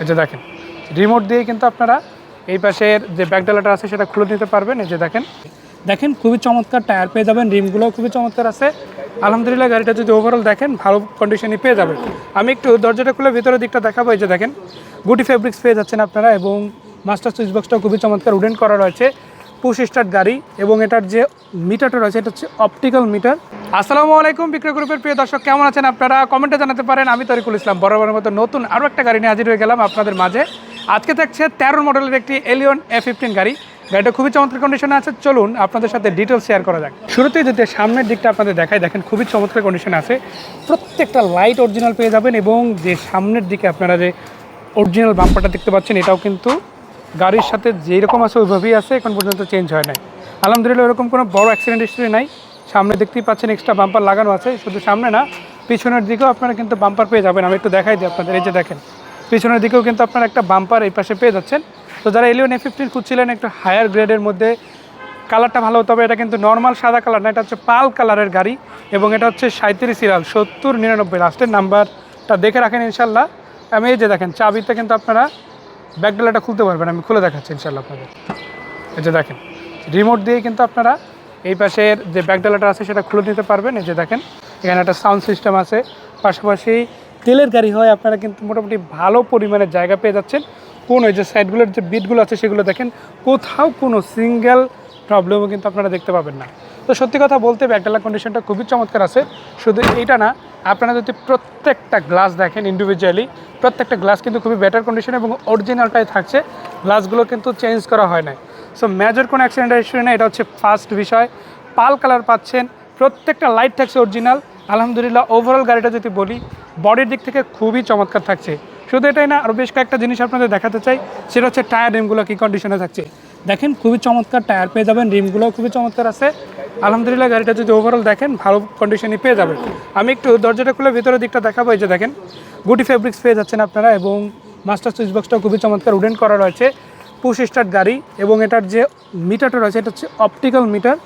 এই যে দেখেন রিমোট দিয়ে কিন্তু আপনারা এই পাশের যে ব্যাকডালাটা আছে সেটা খুলে নিতে পারবেন। এই যে দেখেন দেখেন খুবই চমৎকার টায়ার পেয়ে যাবেন রিমগুলোও খুবই চমৎকার আছে। আলহামদুলিল্লাহ, গাড়িটা যদি ওভারঅল দেখেন, ভালো কন্ডিশনে পেয়ে যাবেন। আমি একটু দরজাটা খুলে ভিতরের দিকটা দেখাবো। এই যে দেখেন, গুটি ফেব্রিক্স পেয়ে যাচ্ছেন আপনারা এবং মাস্টার সুইচ বক্সটা খুবই চমৎকার উডেন করা রয়েছে। পুশ স্টার্ট গাড়ি এবং এটার যে মিটারটা রয়েছে, এটা হচ্ছে অপটিক্যাল মিটার আসসালামু আলাইকুম বিক্রয় গ্রুপের প্রিয় দর্শক, কেমন আছেন আপনারা? কমেন্টে জানাতে পারেন, আমি তরিকুল ইসলাম। বরাবরের মতো নতুন আরও একটা গাড়ি নিয়ে হাজির হয়ে গেলাম আপনাদের মাঝে। আজকে থাকছে তেরো মডেলের একটি এলিয়ন এ ফিফটিন গাড়ি। গাড়িটা খুবই চমৎকার কন্ডিশনে আছে। চলুন আপনাদের সাথে ডিটেলস শেয়ার করা যাক। শুরুতেই যদি সামনের দিকটা আপনাদের দেখাই, দেখেন খুবই চমৎকার কন্ডিশনে আছে। প্রত্যেকটা লাইট অরিজিনাল পেয়ে যাবেন এবং যে সামনের দিকে আপনারা যে অরিজিনাল বাম্পারটা দেখতে পাচ্ছেন, এটাও কিন্তু গাড়ির সাথে যেই রকম আছে ওইভাবেই আছে, এখন পর্যন্ত চেঞ্জ হয় নাই। আলহামদুলিল্লাহ এরকম কোনো বড় অ্যাক্সিডেন্ট হিস্ট্রি নাই। সামনে দেখতেই পাচ্ছেন এক্সট্রা বাম্পার লাগানো আছে, শুধু সামনে না, পিছনের দিকেও আপনারা কিন্তু বাম্পার পেয়ে যাবেন। আমি একটু দেখাই দিই আপনাদের, এই যে দেখেন, পিছনের দিকেও কিন্তু আপনারা একটা বাম্পার এই পাশে পেয়ে যাচ্ছেন। তো যারা এলিয়ন এ ফিফটিন খুঁজছিলেন একটু হায়ার গ্রেডের মধ্যে কালারটা ভালো হবে এটা কিন্তু নর্মাল সাদা কালার না, এটা হচ্ছে পাল কালারের গাড়ি এবং এটা হচ্ছে সাঁত্রিশ সিরিয়াল সত্তর নিরানব্বই লাস্টের নাম্বারটা দেখে রাখেন ইনশাল্লাহ। আমি এই যে দেখেন, চাবিতে কিন্তু আপনারা ব্যাকডালাটা খুলতে পারবেন, আমি খুলে দেখাচ্ছি ইনশাল্লাহ আপনাদের। এই যে দেখেন রিমোট দিয়ে কিন্তু আপনারা এই পাশের যে ব্যাকডালাটা আছে, সেটা খুলে নিতে পারবেন। এই যে দেখেন, এখানে একটা সাউন্ড সিস্টেম আছে। পাশাপাশি তেলের গাড়ি হয় আপনারা কিন্তু মোটামুটি ভালো পরিমাণে জায়গা পেয়ে যাচ্ছেন। কোন ওই যে সাইডগুলোর যে বিটগুলো আছে, সেগুলো দেখেন, কোথাও কোনো সিঙ্গেল প্রবলেমও কিন্তু আপনারা দেখতে পাবেন না। তো সত্যি কথা বলতে ব্যাকডালা কন্ডিশনটা খুবই চমৎকার আছে। শুধু এইটা না, আপনারা যদি প্রত্যেকটা গ্লাস দেখেন ইন্ডিভিজুয়ালি প্রত্যেকটা গ্লাস কিন্তু খুবই বেটার কন্ডিশন এবং অরিজিনালটাই থাকছে। গ্লাসগুলো কিন্তু চেঞ্জ করা হয় না সো মেজর কোনো অ্যাক্সিডেন্ট হিস্ট্রি না এটা হচ্ছে ফার্স্ট বিষয়। পাল কালার পাচ্ছেন, প্রত্যেকটা লাইট থাকছে অরিজিনাল আলহামদুলিল্লাহ ওভারঅল গাড়িটা যদি বলি বডির দিক থেকে খুবই চমৎকার থাকছে। শুধু এটাই না আরও বেশ কয়েকটা জিনিস আপনাদের দেখাতে চাই, সেটা হচ্ছে টায়ার রিমগুলো কী কন্ডিশনে থাকছে। দেখেন, খুবই চমৎকার টায়ার পেয়ে যাবেন রিমগুলোও খুবই চমৎকার আছে। আলহামদুলিল্লাহ, গাড়িটা যদি ওভারঅল দেখেন, ভালো কন্ডিশনে পেয়ে যাবেন। আমি একটু দরজাটা খুলে ভিতরের দিকটা দেখাবো, এই যে দেখেন, গুটি ফেব্রিক্স পেয়ে যাচ্ছেন আপনারা, এবং মাস্টার সুইচ বক্সটা খুবই চমৎকার উডেন করা রয়েছে। পুশ স্টার্ট গাড়ি এবং এটার যে মিটারটা রয়েছে, এটা হচ্ছে অপটিক্যাল মিটার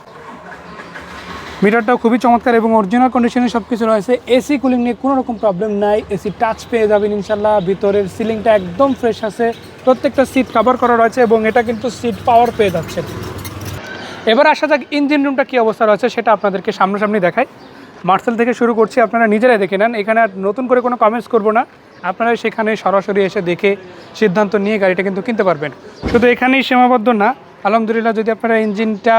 মিটারটাও খুবই চমৎকার এবং অরিজিনাল কন্ডিশনে সব কিছু রয়েছে এসি কুলিং নিয়ে কোনো রকম প্রবলেম নাই। এসি টাচ পেয়ে যাবেন ইনশাল্লাহ ভিতরের সিলিংটা একদম ফ্রেশ আছে। প্রত্যেকটা সিট কাভার করা রয়েছে এবং এটা কিন্তু সিট পাওয়ার পেয়ে যাচ্ছে। এবার আসা যাক ইঞ্জিন রুমটা কী অবস্থা রয়েছে, সেটা আপনাদেরকে সামনাসামনি দেখায় মার্সেল থেকে শুরু করছি, আপনারা নিজেরাই দেখে নেন। এখানে আর নতুন করে কোনো কমেন্টস করব না। আপনারা সেখানে সরাসরি এসে দেখে সিদ্ধান্ত নিয়ে গাড়িটা কিন্তু কিনতে পারবেন। শুধু এখানেই সীমাবদ্ধ না, আলহামদুলিল্লাহ যদি আপনারা ইঞ্জিনটা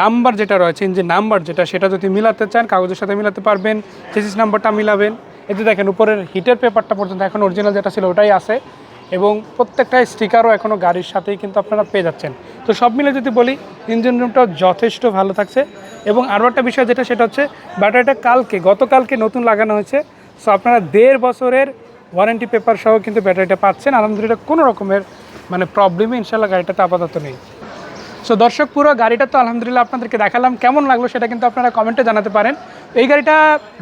নাম্বার যেটা রয়েছে, ইঞ্জিন নাম্বার যেটা, সেটা যদি মিলাতে চান, কাগজের সাথে মিলাতে পারবেন চেসিস নাম্বারটা মিলাবেন। এতে দেখেন, উপরের হিটের পেপারটা পর্যন্ত এখন অরিজিনাল যেটা ছিল ওটাই আছে এবং প্রত্যেকটা স্টিকারও এখনও গাড়ির সাথেই কিন্তু আপনারা পেয়ে যাচ্ছেন। তো সব মিলে যদি বলি ইঞ্জিন রুমটাও যথেষ্ট ভালো থাকছে এবং আরও একটা বিষয় যেটা, সেটা হচ্ছে ব্যাটারিটা কালকে, গতকালকে নতুন লাগানো হয়েছে। সো আপনারা দেড় বছরের ওয়ারেন্টি পেপার সহ কিন্তু ব্যাটারিটা পাচ্ছেন। আলহামদুলিল্লাহ কোনো রকমের মানে প্রবলেমই ইনশাল্লাহ গাড়িটাতে আপাতত নেই। সো দর্শক, পুরো গাড়িটা তো আলহামদুলিল্লাহ আপনাদেরকে দেখালাম। কেমন লাগল সেটা কিন্তু আপনারা কমেন্টে জানাতে পারেন। এই গাড়িটা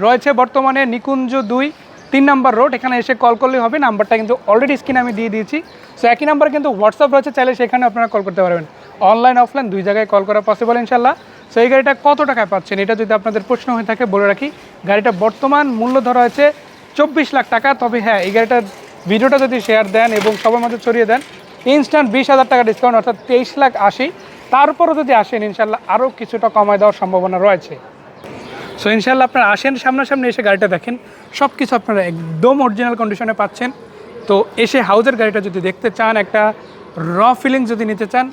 রয়েছে বর্তমানে নিকুঞ্জ দুই, তিন নাম্বার রোড এখানে এসে কল করলেই হবে। নাম্বারটা কিন্তু অলরেডি স্ক্রিনে আমি দিয়ে দিয়েছি। সো একই নাম্বার কিন্তু হোয়াটসঅ্যাপ রয়েছে। চাইলে সেখানে আপনারা কল করতে পারবেন। অনলাইন অফলাইন দুই জায়গায় কল করা পসিবল ইনশাল্লাহ সো এই গাড়িটা কত টাকায় পাচ্ছেন? এটা যদি আপনাদের প্রশ্ন হয়ে থাকে, বলে রাখি। গাড়িটা বর্তমান মূল্য ধরা হয়েছে চব্বিশ লাখ টাকা। তবে হ্যাঁ এই গাড়িটার ভিডিওটা যদি শেয়ার দেন এবং সবার মধ্যে ছড়িয়ে দেন ইনস্ট্যান্ট বিশ হাজার টাকা ডিসকাউন্ট অর্থাৎ তেইশ লাখ আশি। তারপরও যদি আসেন, ইনশাল্লাহ আরও কিছুটা কমায় দেওয়ার সম্ভাবনা রয়েছে। সো ইনশাল্লাহ আপনারা আসেন, সামনাসামনি এসে গাড়িটা দেখেন। সব কিছু আপনারা একদম অরিজিনাল কন্ডিশনে পাচ্ছেন। তো এসে হাউজের গাড়িটা যদি দেখতে চান, একটা র ফিলিং যদি নিতে চান,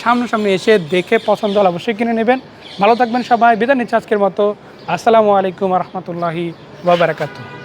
সামনাসামনি এসে দেখে পছন্দ হলে অবশ্যই কিনে নেবেন। ভালো থাকবেন সবাই, বিদায় নিচ্ছে আজকের মতো। আসসালামু আলাইকুম রহমতুল্লাহি বাবারাকাতু